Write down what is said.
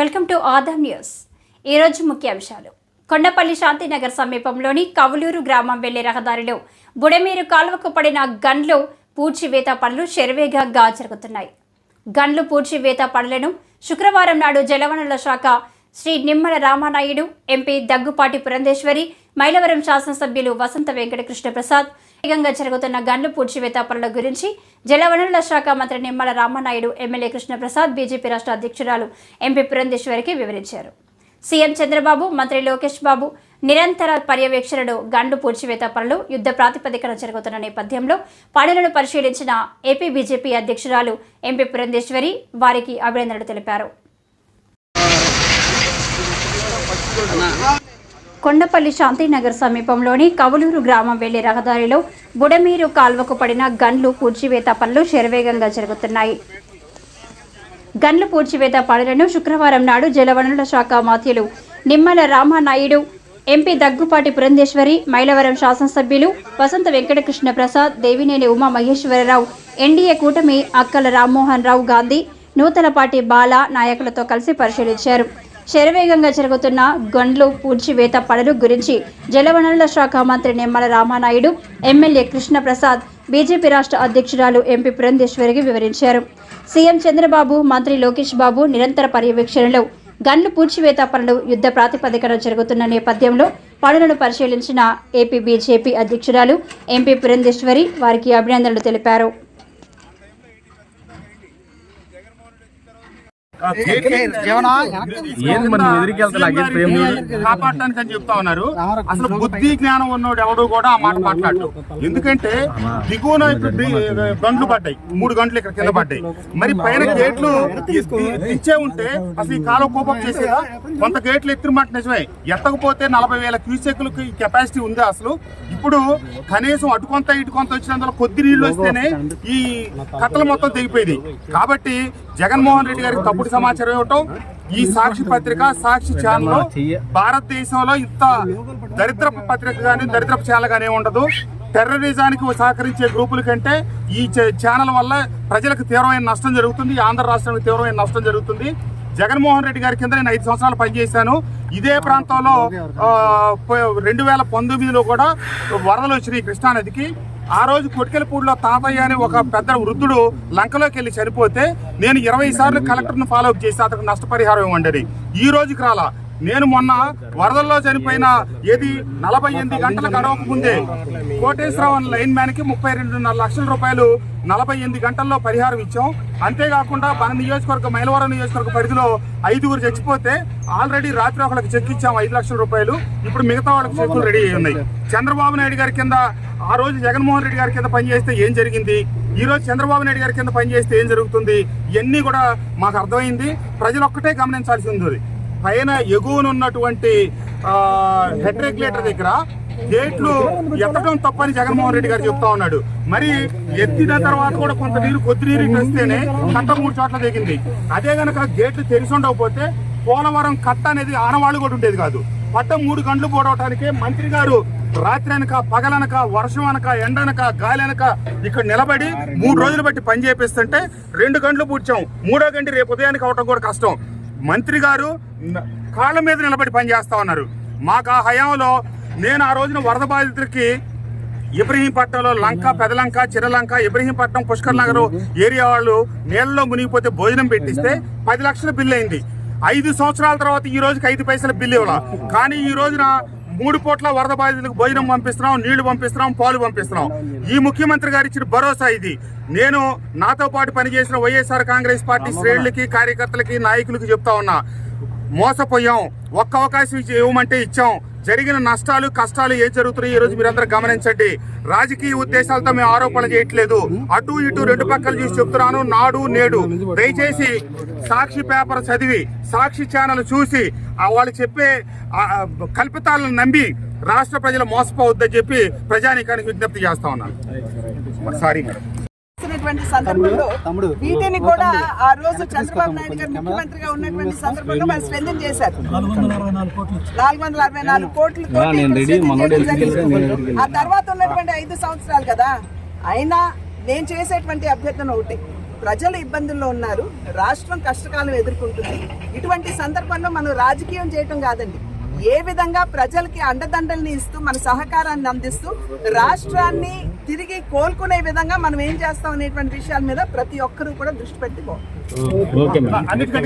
Welcome to Adam news. ఈరోజు ముఖ్యాంశాలు కొండపల్లి శాంతినగర్ సమీపంలోని కవులూరు గ్రామం వెళ్ళే రహదారిలో బుడమేరు కాలువకు పడిన గన్లు పూడ్చివేత పనులు శరవేగంగా జరుగుతున్నాయి. గన్లు పూడ్చివేత పనులను శుక్రవారం నాడు జలవనరుల శాఖ శ్రీ నిమ్మల రామానాయుడు ఎంపీ దగ్గుపాటి పురంధేశ్వరి మైలవరం శాసనసభ్యులు వసంత వెంకటకృష్ణ ప్రసాద్ వేగంగా జరుగుతున్న గన్లు పూడ్చివేత పనుల గురించి జలవనరుల శాఖ మంత్రి నిమ్మల రామనాయుడు ఎమ్మెల్యే కృష్ణప్రసాద్ బీజేపీ రాష్ట్ర అధ్యక్షురాలు ఎంపీ పురంధేశ్వరికి వివరించారు. సీఎం చంద్రబాబు మంత్రి లోకేష్ బాబు నిరంతర పర్యవేక్షణలో గండు పూడ్చివేత పనులు యుద్ధ ప్రాతిపదికన జరుగుతున్న నేపథ్యంలో పనులను పరిశీలించిన ఏపీ బీజేపీ అధ్యక్షురాలు ఎంపీ పురంధేశ్వరి వారికి అభినందనలు తెలిపారు. కొండపల్లి శాంతినగర్ సమీపంలోని కవులూరు గ్రామం వెళ్ళే రహదారిలో బుడమీరు కాల్వకు పడిన గన్లు పూడ్చివేత పనులు శరవేగంగా జరుగుతున్నాయి. గన్లు పూడ్చివేత పనులను శుక్రవారం నాడు జలవనరుల శాఖ మాత్యులు నిమ్మల రామానాయుడు ఎంపీ దగ్గుపాటి పురంధేశ్వరి మైలవరం శాసనసభ్యులు వసంత వెంకటకృష్ణ ప్రసాద్ దేవినేని ఉమా మహేశ్వరరావు ఎన్డీఏ కూటమి అక్కల రామ్మోహన్ రావు గాంధీ నూతనపాటి బాల నాయకులతో కలిసి పరిశీలించారు. శరవేగంగా జరుగుతున్న గండ్లు పూడ్చివేత పనులు గురించి జలవనరుల శాఖ మంత్రి నిమ్మల రామానాయుడు ఎమ్మెల్యే కృష్ణప్రసాద్ బీజేపీ రాష్ట్ర అధ్యక్షురాలు ఎంపీ పురంధేశ్వరికి వివరించారు. సీఎం చంద్రబాబు మంత్రి లోకేష్ బాబు నిరంతర పర్యవేక్షణలో గన్లు పూడ్చివేత పనులు యుద్ధ ప్రాతిపదికన జరుగుతున్న నేపథ్యంలో పనులను పరిశీలించిన ఏపీ బీజేపీ అధ్యక్షురాలు ఎంపీ పురంధేశ్వరి వారికి అభినందనలు తెలిపారు. కాపాడటానికి అని చెప్తా ఉన్నారు. అసలు బుద్ధి జ్ఞానం ఉన్నోడు ఎవడు కూడా ఆ మాట మాట్లాడు ఎందుకంటే దిగువన గంటలు పడ్డాయి. మూడు గంటలు ఇక్కడ కింద పడ్డాయి. మరి పైన గేట్లు ఇచ్చే ఉంటే అసలు ఈ కాలం కోపం చేసేదా? కొంత గేట్లు ఎత్తిన మాట నిజమే. ఎత్తకపోతే నలభై వేల క్యూసెక్లకి కెపాసిటీ ఉంది అసలు. ఇప్పుడు కనీసం అటు కొంత ఇటు కొంత వచ్చినందులో కొద్ది నీళ్ళు వస్తేనే ఈ కట్టలు మొత్తం తెగిపోయింది కాబట్టి జగన్మోహన్ రెడ్డి గారికి తప్పుడు సమాచారం ఇవ్వటం ఈ సాక్షి పత్రిక సాక్షి ఛానల్ భారతదేశంలో ఇంత దరిద్ర పత్రిక కానీ దరిద్ర ఛానల్ కానీ ఉండదు టెర్రరిజానికి సహకరించే గ్రూపుల కంటే ఈ ఛానల్ వల్ల ప్రజలకు తీవ్రమైన నష్టం జరుగుతుంది ఆంధ్ర రాష్ట్రానికి తీవ్రమైన నష్టం జరుగుతుంది. జగన్మోహన్ రెడ్డి గారి కింద నేను ఐదు సంవత్సరాలు పనిచేశాను. ఇదే ప్రాంతంలో రెండు వేల పంతొమ్మిదిలో కూడా వరదలు వచ్చినాయి కృష్ణానదికి. ఆ రోజు కొట్కెలపూడిలో తాతయ్య అని ఒక పెద్ద వృద్ధుడు లంకలోకి వెళ్ళి చనిపోతే నేను ఇరవై సార్లు కలెక్టర్ను ఫాలో అప్ చేసి అతనికి నష్టపరిహారం ఇవ్వండి ఈ రోజుకి రాలా. నేను మొన్న వరదల్లో చనిపోయిన ఏది నలభై ఎనిమిది గంటల గడవక ముందే కోటేశ్వరరావు లైన్ మ్యాన్కి ముప్పై రెండున్నర లక్షల రూపాయలు నలభై ఎనిమిది గంటల్లో పరిహారం ఇచ్చాం. అంతేకాకుండా మన నియోజకవర్గ మైలవరం నియోజకవర్గ పరిధిలో ఐదుగురు చచ్చిపోతే ఆల్రెడీ రాత్రి ఒకళ్ళకి చెక్ ఇచ్చాం ఐదు లక్షల రూపాయలు. ఇప్పుడు మిగతా వాళ్ళకి చెక్కులు రెడీ అయి ఉన్నాయి. చంద్రబాబు నాయుడు గారి కింద ఆ రోజు జగన్మోహన్ రెడ్డి గారి కింద పనిచేస్తే ఏం జరిగింది? ఈ రోజు చంద్రబాబు నాయుడు గారి కింద పనిచేస్తే ఏం జరుగుతుంది? ఇవన్నీ కూడా మాకు అర్థమైంది. ప్రజలు ఒక్కటే గమనించాల్సి ఉంది పైన ఎగువనున్నటువంటి హెడ్ రెగ్యులేటర్ దగ్గర గేట్లు ఎత్తడం తప్పని జగన్మోహన్ రెడ్డి గారు చెప్తా ఉన్నాడు. మరి ఎత్తిన తర్వాత కూడా కొంత నీరు కొద్ది నీరు ఇటు వస్తేనే కట్ట మూడు చోట్ల దిగింది అదే గనక గేట్లు తెరిచి ఉండకపోతే పోలవరం కట్ట అనేది ఆనవాళ్ళు కూడా ఉండేది కాదు. పట్ట మూడు గంటలు పోడవటానికే మంత్రి గారు రాత్రి అనక పగలనక వర్షం అనక ఎండనక గాలి అనక ఇక్కడ నిలబడి మూడు రోజులు బట్టి పని చేపిస్తుంటే రెండు గంటలు పూడ్చాం. మూడో గంట రేపు ఉదయానికి అవటం కూడా కష్టం. మంత్రి గారు కాళ్ళ మీద నిలబడి పని చేస్తా ఉన్నారు. మాకు ఆ హయాంలో నేను ఆ రోజున వరద బాధితులకి ఇబ్రహీంపట్నంలో లంక పెదలంక చిరలంక ఇబ్రహీంపట్నం పుష్కర్ నగర్ ఏరియా వాళ్ళు నీళ్ళలో మునిగిపోతే భోజనం పెట్టిస్తే పది లక్షల బిల్లు అయింది. ఐదు సంవత్సరాల తర్వాత ఈ రోజుకి ఐదు పైసల బిల్లు ఇవ్వాల. కానీ ఈ రోజున మూడు పూట్ల వరద బాధితులకు భోజనం పంపిస్తున్నాం నీళ్ళు పంపిస్తున్నాం పాలు పంపిస్తున్నాం. ఈ ముఖ్యమంత్రి గారు ఇచ్చిన భరోసా ఇది. నేను నాతో పాటు పనిచేసిన వైఎస్ఆర్ కాంగ్రెస్ పార్టీ శ్రేణులకి కార్యకర్తలకి నాయకులకి చెప్తా ఉన్నా. మోసపోయాం. ఒక్క అవకాశం ఇచ్చి ఇవ్వమంటే ఇచ్చాం. జరిగిన నష్టాలు కష్టాలు ఏం జరుగుతున్నాయి ఈ రోజు మీరందరూ గమనించండి. రాజకీయ ఉద్దేశాలతో మేము ఆరోపణలు చేయట్లేదు. అటు ఇటు రెండు పక్కలు చూసి చెప్తున్నాను నాడు నేడు. దయచేసి సాక్షి పేపర్ చదివి సాక్షి ఛానల్ చూసి వాళ్ళు చెప్పే కల్పితాలను నమ్మి రాష్ట్ర ప్రజలు మోసపోవద్దని చెప్పి ప్రజానీకానికి విజ్ఞప్తి చేస్తా ఉన్నాను. Sorry madam. చేసినటువంటి సందర్భంలో వీటిని కూడా ఆ రోజు చంద్రబాబు నాయుడు గారు ముఖ్యమంత్రిగా ఉన్నటువంటి సందర్భంలో మరి స్ట్రెంథన్ చేశారు. నాలుగు వందల అరవై నాలుగు కోట్లు. ఆ తర్వాత ఉన్నటువంటి ఐదు సంవత్సరాలు కదా అయినా నేను చేసేటువంటి అభ్యర్థన ఒకటి. ప్రజలు ఇబ్బందుల్లో ఉన్నారు రాష్ట్రం కష్టకాలం ఎదుర్కొంటుంది. ఇటువంటి సందర్భంలో మనం రాజకీయం చేయటం కాదండి. ఏ విధంగా ప్రజలకి అండదండల్ని ఇస్తూ మన సహకారాన్ని అందిస్తూ రాష్ట్రాన్ని తిరిగి కోలుకునే విధంగా మనం ఏం చేస్తాం అనేటువంటి విషయాల మీద ప్రతి ఒక్కరూ కూడా దృష్టి పెట్టుకోవాలి